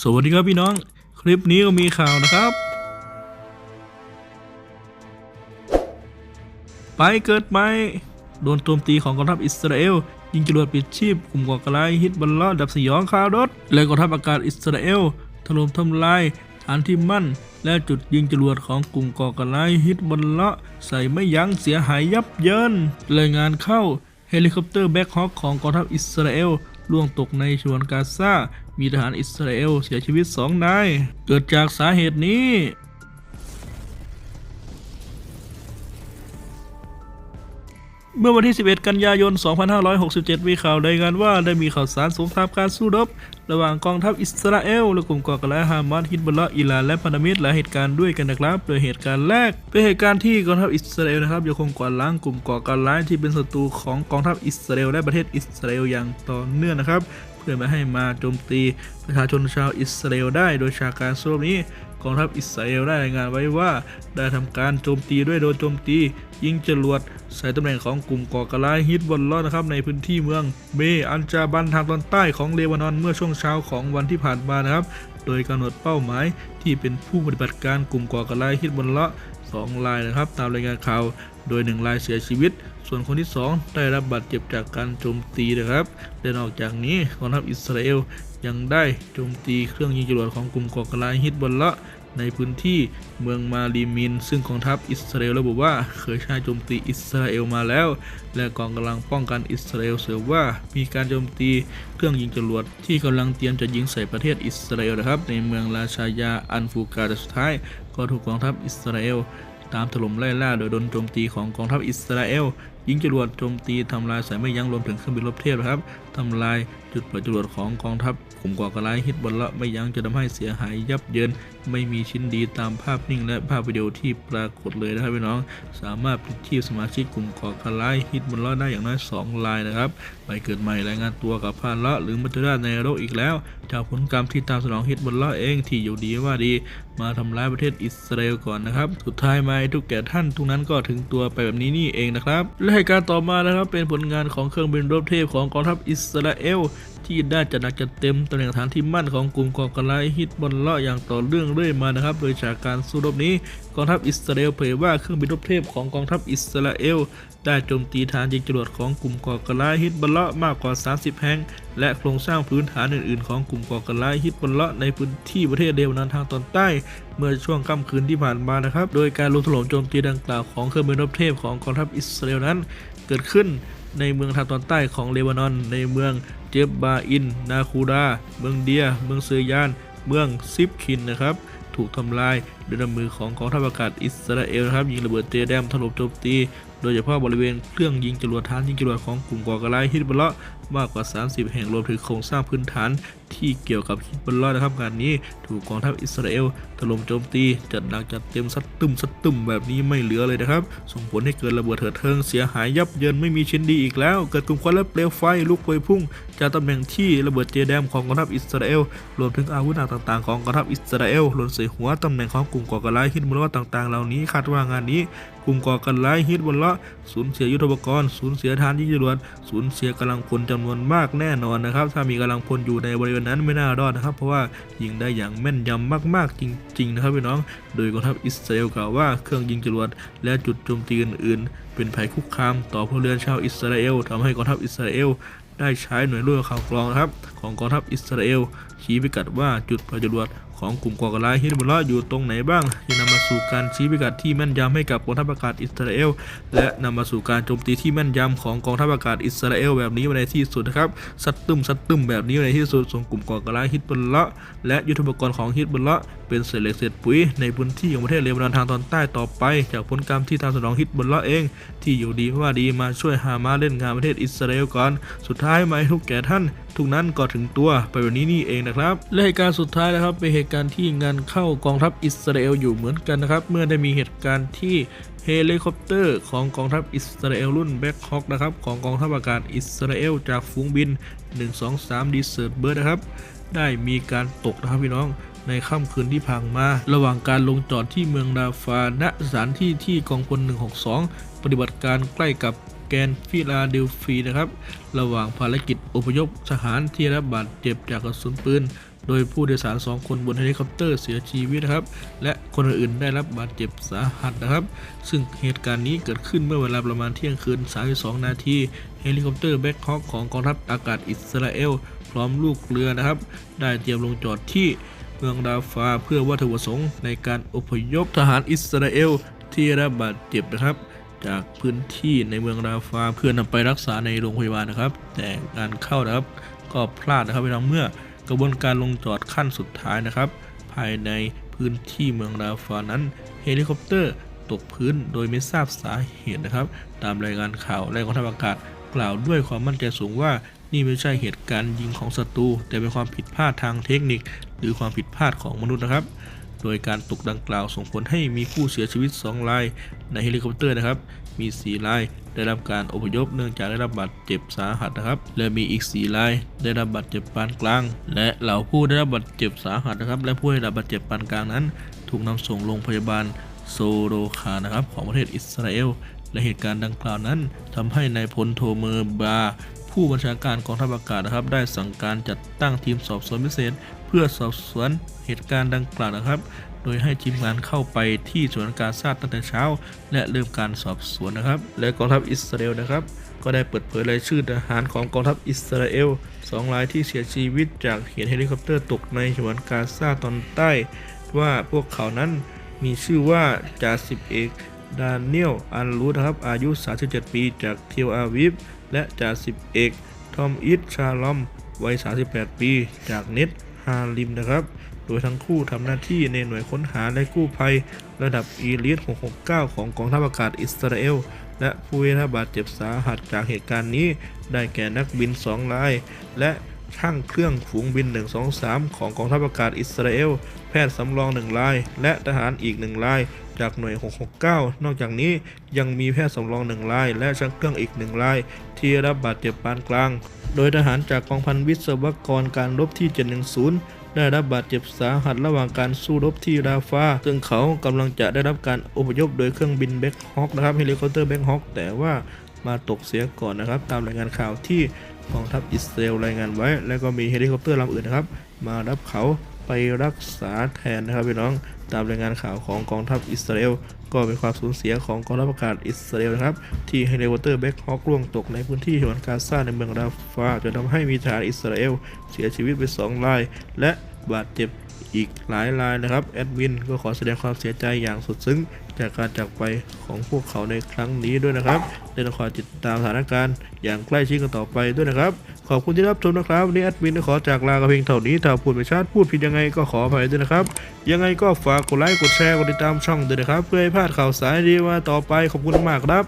สวัสดีครับพี่น้อง คลิปนี้ก็มีข่าวนะครับ ไปเกิดไหมโดนโจมตีของกองทัพอิสราเอล ยิงจรวดปิดชีพกลุ่มก่อการร้ายฮิตบัลลอดับสยองคารถและกองทัพอากาศอิสราเอลถล่มทำลายฐานที่มั่น และจุดยิงจรวดของกลุ่มก่อการร้ายฮิตบัลลอใส่ไม่ยั้งเสียหายยับเยินรายงานเข้าเฮลิคอปเตอร์แบ็คฮอคของกองทัพอิสราเอล ล่วงตกในชวนกาซา มีทหารอิสราเอลเสียชีวิตสองนาย เกิดจากสาเหตุนี้ เมื่อวันที่ 11 กันยายน 2567 มีข่าวรายงานว่าได้มีข่าวสารสงครามการสู้รบ ระหว่างกองทัพอิสราเอลและกลุ่มก่อการร้ายฮามาสฮิตบุลละอิหร่านและพันธมิตรหลายเหตุการณ์ด้วยกันนะครับ โดยเหตุการณ์แรก เป็นเหตุการณ์ที่กองทัพอิสราเอลนะครับยังคงกวาดล้างกลุ่มก่อการร้ายที่เป็นศัตรูของกองทัพอิสราเอลและประเทศอิสราเอลอย่างต่อเนื่องนะครับ เพื่อไม่ให้มาโจมตีประชาชนชาวอิสราเอลได้ โดยฉากการสู้รบนี้กองทัพอิสราเอลได้รายงานไว้ว่า ได้ทำการโจมตีด้วยโดนโจมตี ยิงจรวดใส่ตำแหน่งของกลุ่มก่อการร้ายฮิตบอลลอดนะครับในพื้นที่เมืองเบอันจาบันทางตอนใต้ของเลบานอนเมื่อช่วงเช้าของวันที่ผ่านมานะครับ โดยกำหนดเป้าหมายที่เป็นผู้ปฏิบัติการกลุ่มก่อการร้ายฮิตบอลลอด สองรายนะครับ ตามรายงานข่าวโดยหนึ่งรายเสียชีวิต ส่วนคนที่สองได้รับบาดเจ็บจากการโจมตีนะครับและนอกจากนี้กองทัพอิสราเอลยังได้โจมตีเครื่องยิงจรวดของกลุ่มก่อการร้ายฮิตบอลละ ในพื้นที่เมืองมารีมิน ซึ่งกองทัพอิสราเอลระบุว่าเคยใช้โจมตีอิสราเอลมาแล้ว และกองกำลังป้องกันอิสราเอลเสริมว่ามีการโจมตีเครื่องยิงจรวดที่กำลังเตรียมจะยิงใส่ประเทศอิสราเอลนะครับ ในเมืองราชายาอันฟูกาแต่สุดท้าย ก็ถูกกองทัพอิสราเอลตามถล่มไล่ล่าโดยโดนโจมตีของกองทัพอิสราเอลยิงจรวดโจมตีทำลายสายไม่ยั้งรวมถึงเครื่องบินรบเทียบนะครับทำลายจุดปล่อยจรวดของกองทัพกลุ่มก่อการร้ายฮิตบอลละไม่ยั้งจะทำให้เสียหายยับเยิน ไม่มีชิ้นดีตามภาพนิ่งและภาพวิดีโอที่ปรากฏเลยนะครับพี่น้อง สามารถพลิกชีพสมาชิกกลุ่มก่อการร้ายฮิตบอลละได้อย่างน้อย2รายนะครับไปเกิดใหม่รายงานตัวกับพานละหรือมัจจุราชในโลกอีกแล้วจากผลกรรมที่ตามสนองฮิตบอลละเองที่อยู่ดีว่าดี มาทำร้ายประเทศอิสราเอลก่อนนะครับ สุดท้ายมาทุกแก่ท่านทุกนั้นก็ถึงตัวไปแบบนี้นี่เองนะครับและรายการต่อมานะครับเป็นผลงานของเครื่องบินรบเทพของกองทัพอิสราเอล ที่ได้จัดหนักจัดเต็มตำแหน่งฐานที่มั่นของกลุ่มก่อการร้ายฮิตบอลเลาะอย่างต่อเนื่องเรื่อยมานะครับ โดยจากการสู้รบนี้กองทัพอิสราเอลเผยว่าเครื่องบินรบเทพของกองทัพอิสราเอลได้โจมตีฐานยิงจรวดของกลุ่มก่อการร้ายฮิตบอลเลาะมากกว่า 30 แห่ง และโครงสร้างพื้นฐานอื่นๆ ของกลุ่มก่อการร้ายฮิตบอลเลาะในพื้นที่ประเทศเลบานอนทางตอนใต้ เมื่อช่วงค่ำคืนที่ผ่านมานะครับ โดยการลงถล่มโจมตีดังกล่าวของเครื่องบินรบเทพของกองทัพอิสราเอลนั้น เกิดขึ้นในเมืองทางตอนใต้ของเลบานอน ในเมือง เจบบาอิน นาคูดา เมืองเดีย เมืองเซยาน เมืองซิบคินนะครับ ถูกทำลายด้วยน้ำมือของกองทัพอากาศอิสราเอลนะครับยิงระเบิดเตแดมถล่มโจมตี โดยเฉพาะบริเวณเครื่องยิงจรวดฐานยิงจรวดของกลุ่มก่อการร้ายฮิตบอลเลาะมากกว่า 30 แห่งรวมถึงโครงสร้างพื้นฐานที่เกี่ยวกับฮิตบอลเลาะนะครับงานนี้ถูกกองทัพอิสราเอลถล่มโจมตีจัดหนักจัดเต็มซัดตึมซัดตึมแบบนี้ไม่เหลือเลยนะครับ ส่งผลให้เกิดระเบิดเถิดเทิงเสียหายยับเยินไม่มีชิ้นดีอีกแล้ว เกิดกลุ่มควันและเปลวไฟลุกพวยพุ่งจากตำแหน่งที่ระเบิดเจแดมของกองทัพอิสราเอลรวมถึงอาวุธหนักต่างๆของกองทัพอิสราเอลหล่นใส่หัวตำแหน่งของกลุ่มก่อการร้ายฮิตบอลเลาะต่างๆ เหล่านี้คาดว่างานนี้กลุ่มก่อการร้ายฮิตบอลเลาะสูญเสียยุทธปกรณ์สูญเสียฐานยิงจรวดสูญเสียกำลังพลจำนวนมากแน่นอนนะครับ ถ้ามีกำลังพลอยู่ในบริเวณนั้นไม่น่ารอดนะครับ เพราะว่ายิงได้อย่างแม่นยำมากๆจริงๆนะครับพี่น้อง โดยกองทัพอิสราเอลกล่าวว่าเครื่องยิงจรวดและจุดโจมตีอื่นๆ เป็นภัยคุกคามต่อพลเรือนชาวอิสราเอลทำให้กองทัพอิสราเอลได้ใช้หน่วยรั่วข่าวกรองนะครับของกองทัพอิสราเอลชี้พิกัดว่าจุดปล่อยจรวด ของกลุ่มก่อการร้ายฮิซบุลลาอยู่ตรงไหนบ้างที่นำมาสู่การชี้พิกัดที่แม่นยำให้กับกองทัพอากาศอิสราเอลและนำมาสู่การโจมตีที่แม่นยำของกองทัพอากาศอิสราเอลแบบนี้ในที่สุดนะครับสัดตึมสัดตึมแบบนี้ในที่สุดส่งกลุ่มก่อการร้ายฮิซบุลลาและยุทธปกรณ์ของฮิซบุลลา เป็นเศษเหล็กเศษปุ๋ยในพื้นที่ของประเทศเลบานอนทางตอนใต้ต่อไป จากผลกรรมที่ทางสนองฮิซบุลลาห์เอง ที่อยู่ดีว่าดีมาช่วยฮามาเล่นงานประเทศอิสราเอลก่อน สุดท้ายมาให้ทุกแก่ท่านทุกนั้นก็ถึงตัวไปวันนี้นี่เองนะครับและเหตุการณ์สุดท้ายนะครับเป็นเหตุการณ์ที่งานเข้ากองทัพอิสราเอลอยู่เหมือนกันนะครับ เมื่อได้มีเหตุการณ์ที่เฮลิคอปเตอร์ของกองทัพอิสราเอลรุ่นแบ็คฮอคนะครับของกองทัพอากาศอิสราเอลจากฝูงบิน 123ดีเซอร์เบิร์นะครับได้มีการตกนะครับพี่น้อง ในค่ำคืนที่ผ่านมา ระหว่างการลงจอดที่เมืองราฟาณสถานที่ที่กองพล 162 ปฏิบัติการใกล้กับแกนฟิลาเดลฟีนะครับ ระหว่างภารกิจอพยพทหารที่ได้รับบาดเจ็บจากกระสุนปืน โดยผู้โดยสารสองคนบนเฮลิคอปเตอร์เสียชีวิตนะครับ และคนอื่นได้รับบาดเจ็บสาหัสนะครับ ซึ่งเหตุการณ์นี้เกิดขึ้นเมื่อเวลาประมาณเที่ยงคืน 32 นาทีเฮลิคอปเตอร์แบ็คฮอคของกองทัพอากาศอิสราเอล พร้อมลูกเรือนะครับ ได้เตรียมลงจอดที่ เมืองดาฟาเพื่อวัตถุประสงค์ในการอพยพทหารอิสราเอลที่ได้รับบาดเจ็บนะครับ จากพื้นที่ในเมืองราฟาเพื่อนำไปรักษาในโรงพยาบาลนะครับ แต่การเข้านะครับก็พลาดนะครับพี่น้องเมื่อกระบวนการลงจอดขั้นสุดท้ายนะครับ ภายในพื้นที่เมืองราฟานั้น เฮลิคอปเตอร์ตกพื้นโดยไม่ทราบสาเหตุนะครับ ตามรายงานข่าวและกองทัพอากาศกล่าวด้วยความมั่นใจสูงว่า นี่ไม่ใช่เหตุการณ์ยิงของศัตรูแต่เป็นความผิดพลาดทางเทคนิค หรือความผิดพลาดของมนุษย์นะครับ โดยการตกดังกล่าวส่งผลให้มีผู้เสียชีวิต 2 ราย ในเฮลิคอปเตอร์นะครับ มี 4 ราย ได้รับการอพยพเนื่องจากได้รับบาดเจ็บสาหัสนะครับ และมีอีก 4 ราย ได้รับบาดเจ็บปานกลาง และเหล่าผู้ได้รับบาดเจ็บสาหัสนะครับ และผู้ได้รับบาดเจ็บปานกลางนั้น ถูกนำส่งโรงพยาบาลโซโรคานะครับของประเทศอิสราเอลและเหตุการณ์ดังกล่าวนั้นทำให้นายพลโทเมอร์บา ผู้บัญชาการกองทัพอากาศนะครับ ได้สั่งการจัดตั้งทีมสอบสวนพิเศษ เพื่อสอบสวนเหตุการณ์ดังกล่าวนะครับ โดยให้ทีมงานเข้าไปที่สวนกาซาดตั้งแต่เช้า และเริ่มการสอบสวนนะครับ และกองทัพอิสราเอลนะครับ ก็ได้เปิดเผยรายชื่อทหารของกองทัพอิสราเอลสองรายที่เสียชีวิตจากเหตุเฮลิคอปเตอร์ตกในฉนวนกาซาตอนใต้ ว่าพวกเขานั้นมีชื่อว่าจ่าสิบเอกดาเนียลอันรูดนะครับอายุ 37 ปีจากเทลอาวิฟ และจ่าสิบเอกทอมอิทชาลอมวัย 38 ปี จากเน็ตฮาริมนะครับ โดยทั้งคู่ทำหน้าที่ในหน่วยค้นหาและกู้ภัย ระดับอีลิท669 ของกองทัพอากาศอิสราเอล และผู้ได้รับบาดเจ็บสาหัสจากเหตุการณ์นี้ ได้แก่นักบิน 2 ราย และ ช่างเครื่องฝูงบิน 123 ของกองทัพอากาศอิสราเอล แพทย์สำรอง 1 ราย และทหารอีก 1 ราย จากหน่วย 669 นอกจากนี้ยังมีแพทย์สำรอง 1 ราย และช่างเครื่องอีก 1 ราย ที่ได้รับบาดเจ็บปานกลาง โดยทหารจากกองพันวิศวกรการรบที่ 710ได้รับบาดเจ็บสาหัสระหว่างการสู้รบที่ราฟาซึ่งเขากำลังจะได้รับการอพยพโดยเครื่องบินแบ็คฮอคนะครับเฮลิคอปเตอร์แบ็คฮอคแต่ว่ามาตกเสียก่อนนะครับ ตามรายงานข่าวที่ กองทัพอิสราเอลรายงานไว้ และก็มีเฮลิคอปเตอร์ลำอื่นนะครับ มารับเขาไปรักษาแทนนะครับพี่น้องตามรายงานข่าวของกองทัพอิสราเอลก็เป็นความสูญเสียของกองทัพอากาศอิสราเอลนะครับ ที่เฮลิคอปเตอร์แบ็คฮอกล่วงตกในพื้นที่ฉนวนกาซาในเมืองราฟาจนทำให้มีทหารอิสราเอลเสียชีวิตไป2ราย และบาดเจ็บ อีกหลายรายนะครับแอดมินก็ขอแสดงความเสียใจอย่างสุดซึ้งจากการจากไปของพวกเขาในครั้งนี้ด้วยนะครับและขอติดตามสถานการณ์อย่างใกล้ชิดกันต่อไปด้วยนะครับ ขอบคุณที่รับชมนะครับวันนี้แอดมินขอจากลากับเพียงเท่านี้ถ้าพูดไม่ชัดพูดผิดยังไงก็ขออภัยด้วยนะครับ ยังไงก็ฝากกดไลค์กดแชร์กดติดตามช่องด้วยนะครับ เพื่อให้พลาดข่าวสารดีๆมาต่อไปขอบคุณมากครับ